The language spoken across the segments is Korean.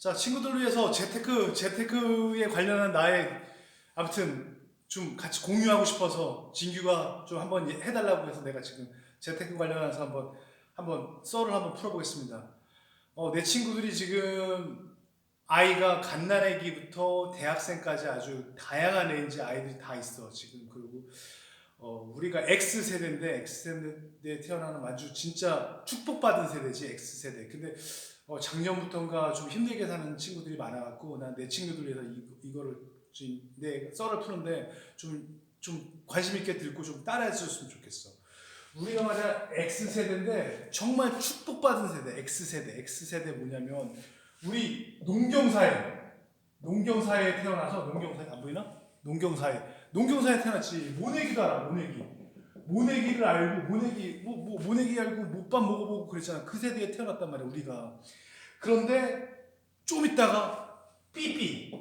자, 친구들을 위해서 재테크, 재테크에 관련한 나의 아무튼 좀 같이 공유하고 싶어서 진규가 좀 한번 해달라고 해서 내가 지금 재테크 관련해서 한번 한번 썰을 한번 풀어보겠습니다. 어, 내 친구들이 지금 아이가 갓난아기부터 대학생까지 아주 다양한 레인지 아이들이 다 있어 지금 그리고 어, 우리가 X 세대인데 X 세대에 태어나는 아주 진짜 축복받은 세대지 X 세대. 근데 어, 작년부터인가 좀 힘들게 사는 친구들이 많아갖고 난 내 친구들 위해서 이, 이거를 지금 내 썰을 푸는데 좀, 좀 관심 있게 듣고 좀 따라해 줬으면 좋겠어. 우리가 말이야 X 세대인데 정말 축복받은 세대 X 세대 X 세대 뭐냐면 우리 농경사회 농경사회에 태어나서 농경사회 안 보이나? 농경사회 농경사회에 태어났지 모내기도 알아 모내기 모내기를 알고 모내기 뭐, 뭐 모내기 알고 못밥 먹어보고 그랬잖아. 그 세대에 태어났단 말이야 우리가. 그런데 좀 있다가 삐삐.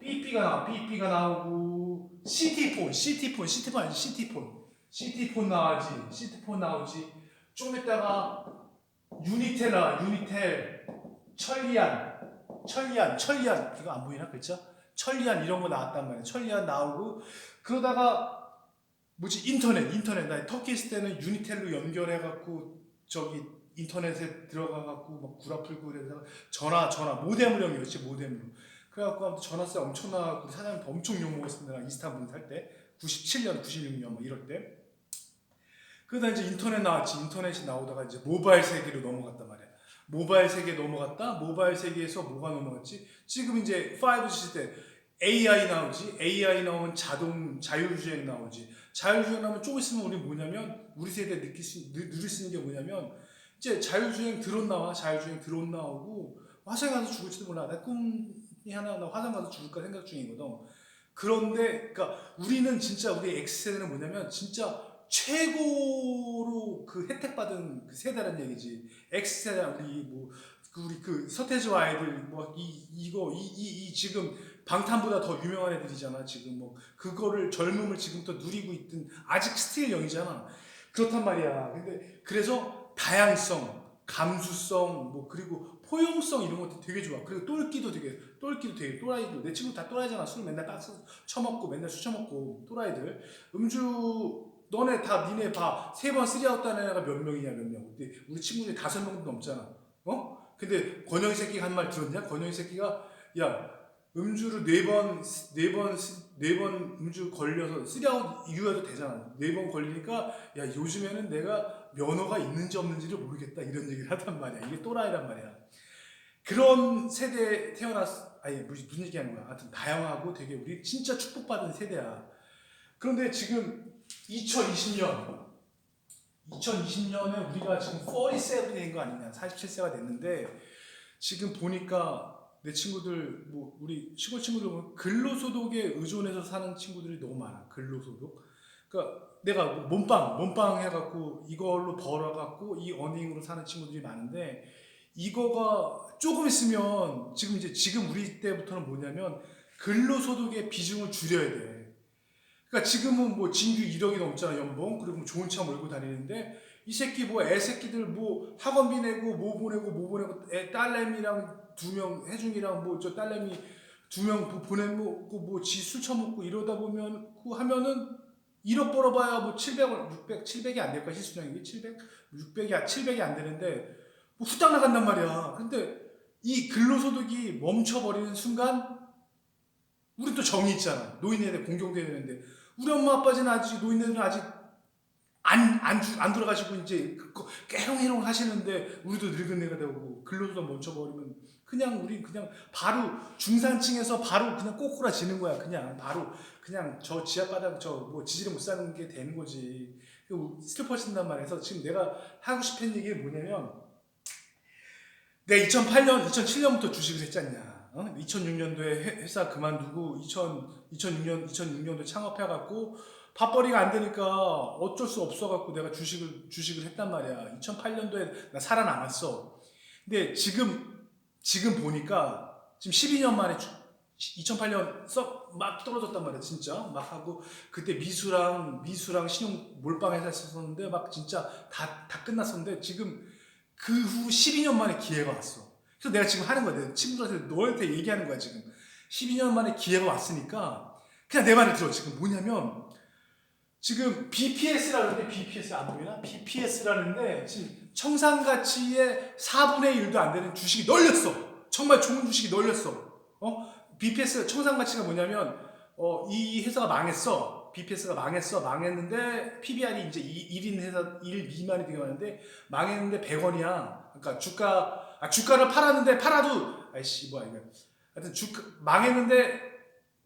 삐삐가 나와. 삐삐가 나오고 시티폰 시티폰 시티폰 아니 시티폰. 시티폰 나오지 시티폰 나오지. 좀 있다가 유니텔라 유니텔 천리안 천리안 천리안. 이거 안 보이나 글자? 천리안 이런 거 나왔단 말이야. 천리안 나오고 그러다가 뭐지? 인터넷 인터넷. 나 터키 있을 때는 유니텔로 연결해 갖고 저기 인터넷에 들어가 갖고 막 구라 풀고 그래서 전화 전화. 모뎀을 연결했지 모뎀으로. 그래갖고 아무튼 전화세 엄청 나갖고 사장님도 엄청 욕먹었습니다. 나 이스탄불 살때. 97년 96년 뭐 이럴 때. 그러다 이제 인터넷 나왔지. 인터넷이 나오다가 이제 모바일 세계로 넘어갔단 말이야. 모바일 세계 넘어갔다. 모바일 세계에서 뭐가 넘어갔지? 지금 이제 5G 시대. AI 나오지. AI 나오면 자동 자율주행 나오지 자율주행 나오면 조금 있으면 우리 뭐냐면 우리 세대 느낄 수 느- 누릴 수 있는 게 뭐냐면 이제 자율주행 드론 나와 자율주행 드론 나오고 화성 가서 죽을지도 몰라. 내 꿈이 하나 나 화성 가서 죽을까 생각 중이거든. 그런데 그러니까 우리는 진짜 우리 X세대는 뭐냐면 진짜 최고로 그 혜택 받은 그 세대란 얘기지. X세대 우리 뭐 그 우리 그 서태지와 아이들 뭐이 이거 이 이 이 지금 방탄보다 더 유명한 애들이잖아 지금 뭐 그거를 젊음을 지금부터 누리고 있든 아직 스틸 영이잖아 그렇단 말이야 근데 그래서 다양성 감수성 뭐 그리고 포용성 이런 것도 되게 좋아 그리고 똘끼도 되게 똘끼도 되게 또라이들 내 친구 다 또라이잖아 술 맨날 딱 처먹고 맨날 술 처먹고 또라이들 음주 너네 다 니네 봐 세 번 쓰리아웃 다는 애가 몇 명이냐 몇 명. 근데 우리 친구들이 다섯 명도 넘잖아. 어? 근데 권영희 새끼가 한 말 들었냐? 권영희 새끼가 야 음주를 네번네번네 번 음주 걸려서 쓰리아웃 이유가도 되잖아. 네 번 걸리니까 야 요즘에는 내가 면허가 있는지 없는지를 모르겠다 이런 얘기를 하단 말이야. 이게 또라이란 말이야. 그런 세대에 태어났 아니 무슨 얘기하는 거야. 하여튼 다양하고 되게 우리 진짜 축복받은 세대야. 그런데 지금 2020년 2020년에 우리가 지금 47이 된 거 아니냐 47세가 됐는데 지금 보니까 내 친구들 뭐 우리 시골 친구들 보면 근로소득에 의존해서 사는 친구들이 너무 많아 근로소득 그러니까 내가 몸빵 몸빵 해갖고 이걸로 벌어갖고 이 어닝으로 사는 친구들이 많은데 이거가 조금 있으면 지금 이제 지금 우리 때부터는 뭐냐면 근로소득의 비중을 줄여야 돼. 그러니까 지금은 뭐 진규 1억이 넘잖아 연봉 그리고 뭐 좋은 차 몰고 다니는데 이 새끼 뭐 애새끼들 뭐 학원비 내고 뭐 보내고 뭐 보내고 애 딸내미랑 두명 혜중이랑 뭐 저 딸내미 두 명 보내고 뭐 지 술 처먹고 이러다 보면 그 하면은 1억 벌어봐야 뭐 700원 600 700이 안 될까 실수령이. 700 600이 700이 안 되는데 뭐 후딱 나간단 말이야. 근데 이 근로소득이 멈춰버리는 순간 우리 또 정이 있잖아. 노인네들 공경돼야 되는데. 우리 엄마 아빠는 아직 노인네들은 아직 안, 안, 돌아가시고 이제 그 깨롱해롱 하시는데 우리도 늙은 애가 되고 근로소득 멈춰버리면 그냥 우리 그냥 바로 중산층에서 바로 그냥 꼬꾸라지는 거야 그냥 바로 그냥 저 지하바닥 저 뭐 지지를 못 사는 게 되는 거지 그 슬퍼진단 말이에서 지금 내가 하고 싶은 얘기 뭐냐면 내가 2008년 2007년부터 주식을 했잖냐 어? 2006년도에 회사 그만두고 2000, 2006년 2006년도 창업해갖고 밥벌이가 안 되니까 어쩔 수 없어갖고 내가 주식을 주식을 했단 말이야. 2008년도에 나 살아남았어. 근데 지금 지금 보니까 지금 12년 만에 2008년 썩 막 떨어졌단 말이야 진짜 막 하고 그때 미수랑 미수랑 신용 몰빵 회사 있었는데 막 진짜 다 다 끝났었는데 지금 그 후 12년 만에 기회가 왔어. 그래서 내가 지금 하는 거야. 내 친구들한테 너한테 얘기하는 거야 지금. 12년 만에 기회가 왔으니까 그냥 내 말을 들어. 지금 뭐냐면 지금 BPS라는데 BPS 안 보이나? BPS라는데 지금 청산 가치의 4분의 1도 안 되는 주식이 널렸어. 정말 좋은 주식이 널렸어. 어? BPS 청산 가치가 뭐냐면 어, 이 회사가 망했어. BPS가 망했어. 망했는데 PBR이 이제 1인 회사 1 미만이 되게 많은데 망했는데 100원이야. 그러니까 주가 아, 주가를 팔았는데 팔아도 아이씨 뭐야 이거. 하여튼 주가 망했는데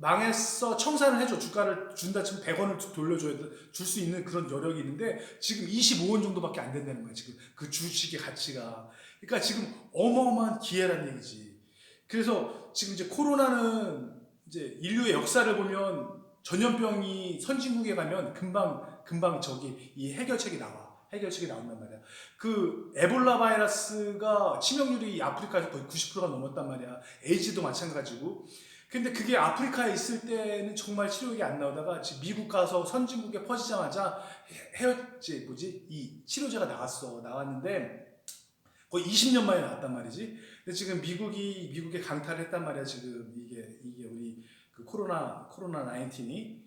망했어. 청산을 해줘. 주가를 준다 치면 100원을 돌려줘야 줄 수 있는 그런 여력이 있는데 지금 25원 정도밖에 안 된다는 거야 지금. 그 주식의 가치가. 그러니까 지금 어마어마한 기회란 얘기지. 그래서 지금 이제 코로나는 이제 인류의 역사를 보면 전염병이 선진국에 가면 금방 금방 저기 이 해결책이 나와. 해결책이 나온단 말이야. 그 에볼라 바이러스가 치명률이 아프리카에서 거의 90%가 넘었단 말이야. 에이즈도 마찬가지고 근데 그게 아프리카에 있을 때는 정말 치료약이 안 나오다가 미국 가서 선진국에 퍼지자마자 헤어지 뭐지 이 치료제가 나왔어 나왔는데 거의 20년 만에 나왔단 말이지. 근데 지금 미국이 미국에 강탈을 했단 말이야 지금 이게 이게 우리 그 코로나 코로나 19이.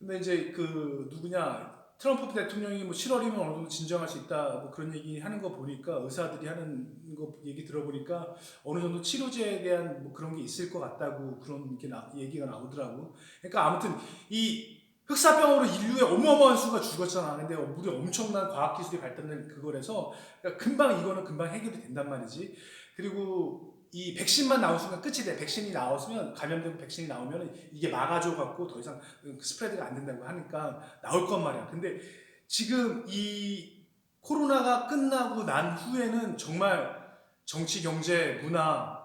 근데 이제 그 누구냐 트럼프 대통령이 뭐 7월이면 어느 정도 진정할 수 있다 뭐 그런 얘기 하는 거 보니까 의사들이 하는 거 얘기 들어보니까 어느 정도 치료제에 대한 뭐 그런 게 있을 것 같다고 그런 게 나, 얘기가 나오더라고. 그러니까 아무튼 이 흑사병으로 인류의 어마어마한 수가 죽었잖아. 근데 우리 엄청난 과학 기술이 발달된 그거라서 그러니까 금방 이거는 금방 해결이 된단 말이지. 그리고 이 백신만 나온 순간 끝이 돼. 백신이 나왔으면 감염된 백신이 나오면 이게 막아줘 갖고 더 이상 스프레드가 안 된다고 하니까 나올 건 말이야. 근데 지금 이 코로나가 끝나고 난 후에는 정말 정치, 경제, 문화,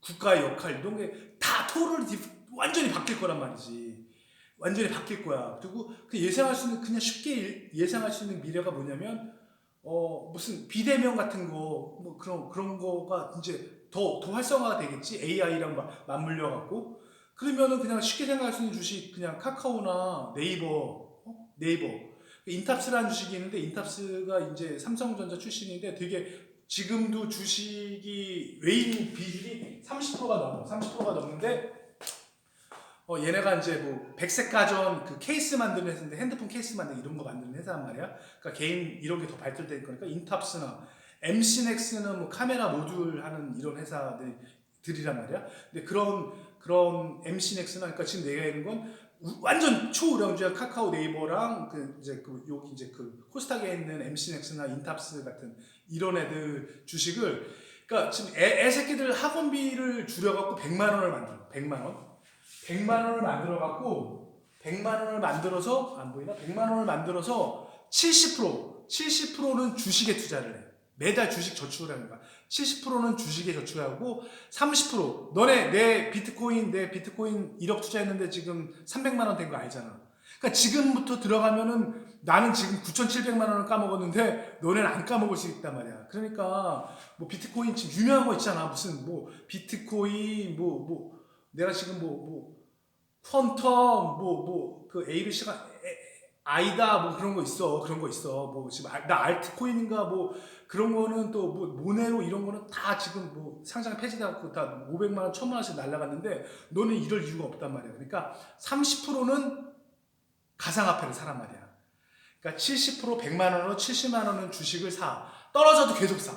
국가의 역할 이런 게 다 토를 완전히 바뀔 거란 말이지. 완전히 바뀔 거야. 그리고 그 예상할 수 있는 그냥 쉽게 예상할 수 있는 미래가 뭐냐면 어 무슨 비대면 같은 거 뭐 그런 그런 거가 이제 더, 더 활성화가 되겠지? AI랑 맞물려 갖고? 그러면은 그냥 쉽게 생각할 수 있는 주식 그냥 카카오나 네이버 어? 네이버. 인탑스라는 주식이 있는데 인탑스가 이제 삼성전자 출신인데 되게 지금도 주식이 외인 비율이 30%가 넘어 30%가 넘는데 어 얘네가 이제 뭐 백색 가전 그 케이스 만드는 회사인데 핸드폰 케이스 만드는 이런 거 만드는 회사란 말이야. 그러니까 개인 이런 게더 발달될 거니까 인탑스나 MC넥스는 뭐 카메라 모듈 하는 이런 회사들이란 말이야. 근데 그런 그런 MC넥스나 그러니까 지금 내가 있는 건 우- 완전 초우량주야 카카오 네이버랑 그 이제 그 여기 이제 그 코스닥에 있는 MC넥스나 인탑스 같은 이런 애들 주식을 그러니까 지금 애, 애 새끼들 학원비를 줄여갖고 100만 원을 만들어 100만 원 100만 원을 만들어 갖고 100만 원을 만들어서 안 보이나 100만 원을 만들어서 70% 70%는 주식에 투자를 해 매달 주식 저축을 하는 거야 70%는 주식에 저축하고 30% 너네 내 비트코인 내 비트코인 1억 투자했는데 지금 300만 원 된 거 알잖아. 그러니까 지금부터 들어가면은 나는 지금 9,700만 원을 까먹었는데 너네는 안 까먹을 수 있단 말이야. 그러니까 뭐 비트코인 지금 유명한 거 있잖아. 무슨 뭐 비트코인 뭐뭐 내가 지금 뭐 뭐 퀀텀 뭐 뭐 그 ABC가 아이다 뭐 그런 거 있어. 그런 거 있어. 뭐 지금 알- 나 알트코인인가 뭐 그런 거는 또 뭐 모네로 이런 거는 다 지금 뭐 상장 폐지돼갖고 다 500만 원, 1000만 원씩 날라갔는데 너는 이럴 이유가 없단 말이야. 그러니까 30%는 가상화폐를 사란 말이야. 그러니까 70% 100만 원으로 70만 원은 주식을 사. 떨어져도 계속 사.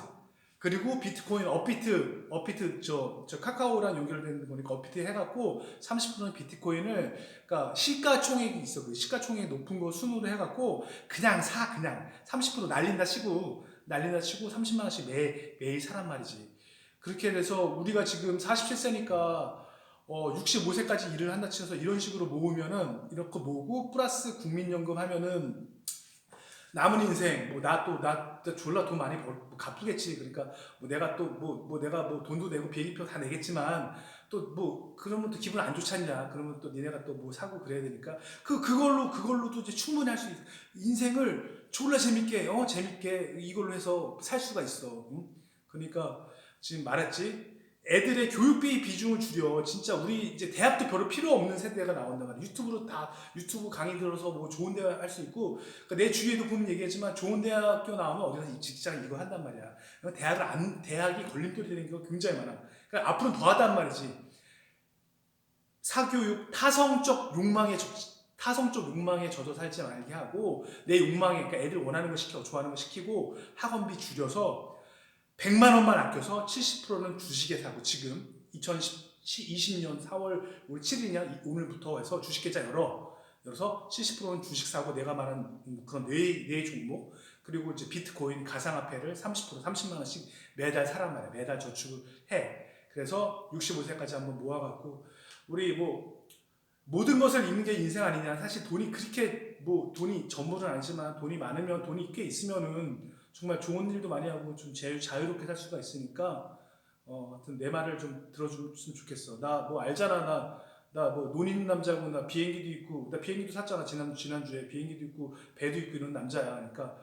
그리고 비트코인 업비트 업비트 저, 저 카카오랑 연결된 거니까 업비트 해갖고 30%는 비트코인을 그러니까 시가총액이 있어 그 시가총액 높은 거 순으로 해갖고 그냥 사 그냥. 30% 날린다 치고 날린다 치고 30만 원씩 매 매일 사란 말이지. 그렇게 돼서 우리가 지금 47세니까 어 65세까지 일을 한다 치면서 이런 식으로 모으면은 이렇게 모으고 플러스 국민연금 하면은 남은 인생 뭐 나또나 졸라 돈 많이 벌 뭐 갚겠지. 그러니까 뭐 내가 또뭐뭐 내가 뭐 돈도 내고 비행기표 다 내겠지만 또 뭐 그러면 또 기분 안 좋지 않냐. 그러면 또 니네가 또 뭐 사고 그래야 되니까. 그 그걸로 그걸로도 이제 충분히 할수있 인생을 졸라 재밌게 어 재밌게 이걸로 해서 살 수가 있어. 응? 그러니까 지금 말했지 애들의 교육비 비중을 줄여. 진짜 우리 이제 대학도 별로 필요 없는 세대가 말이야. 유튜브로 다 유튜브 강의 들어서 뭐 좋은 대학 할 수 있고 그러니까 내 주위에도 보면 얘기했지만 좋은 대학교 나오면 어디서 이 직장 이거 한단 말이야. 그러니까 대학을 안 대학이 걸림돌이 되는 경우가 굉장히 많아. 그러니까 앞으로 더 하단 말이지. 사교육 타성적 욕망에 젖 타성적 욕망에 젖어 살지 말게 하고 내 욕망에 그러니까 애들 원하는 거 시키고 좋아하는 거 시키고 학원비 줄여서 100만 원만 아껴서 70%는 주식에 사고 지금 2020년 4월 우리 7일이냐? 오늘부터 해서 주식 계좌 열어. 열어서 70%는 주식 사고 내가 말한 그런 뇌, 뇌 종목. 그리고 이제 비트코인 가상화폐를 30% 30만 원씩 매달 사란 말이야. 매달 저축을 해. 그래서 65세까지 한번 모아갖고 우리 뭐 모든 것을 잃는 게 인생 아니냐. 사실 돈이 그렇게 뭐 돈이 전부는 아니지만 돈이 많으면 돈이 꽤 있으면은 정말 좋은 일도 많이 하고 좀 자유, 자유롭게 살 수가 있으니까 어 하여튼 내 말을 좀 들어줬으면 좋겠어. 나 뭐 알잖아. 나 나 뭐 논 있는 남자고 나 비행기도 있고 나 비행기도 샀잖아. 지난 지난주에 비행기도 있고 배도 있고 이런 남자야. 그러니까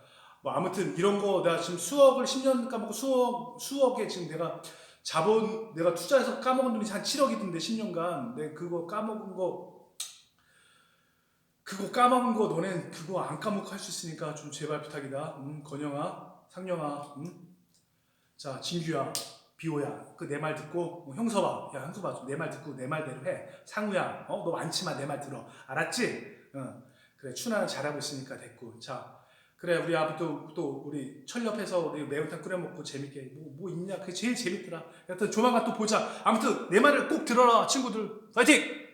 뭐 아무튼 이런 거 내가 지금 수억을 10년 까먹고 수억 수억에 지금 내가 자본 내가 투자해서 까먹은 돈이 한 7억이던데 10년간. 내 그거 까먹은 거 그거 까먹은 거 너넨 그거 안 까먹고 할 수 있으니까 좀 제발 부탁이다. 음, 건영아, 상영아, 음. 자, 진규야, 비호야, 그 내 말 듣고 뭐 형서봐, 야 형서봐, 내 말 듣고 내 말대로 해. 상우야, 어, 너 많지만 내 말 들어, 알았지? 응. 그래, 추나는 잘하고 있으니까 됐고, 자, 그래 우리 아부 또, 또 우리 철렵해서 우리 매운탕 끓여 먹고 재밌게 뭐, 뭐 있냐? 그게 제일 재밌더라. 여튼 조만간 또 보자. 아무튼 내 말을 꼭 들어라, 친구들. 파이팅!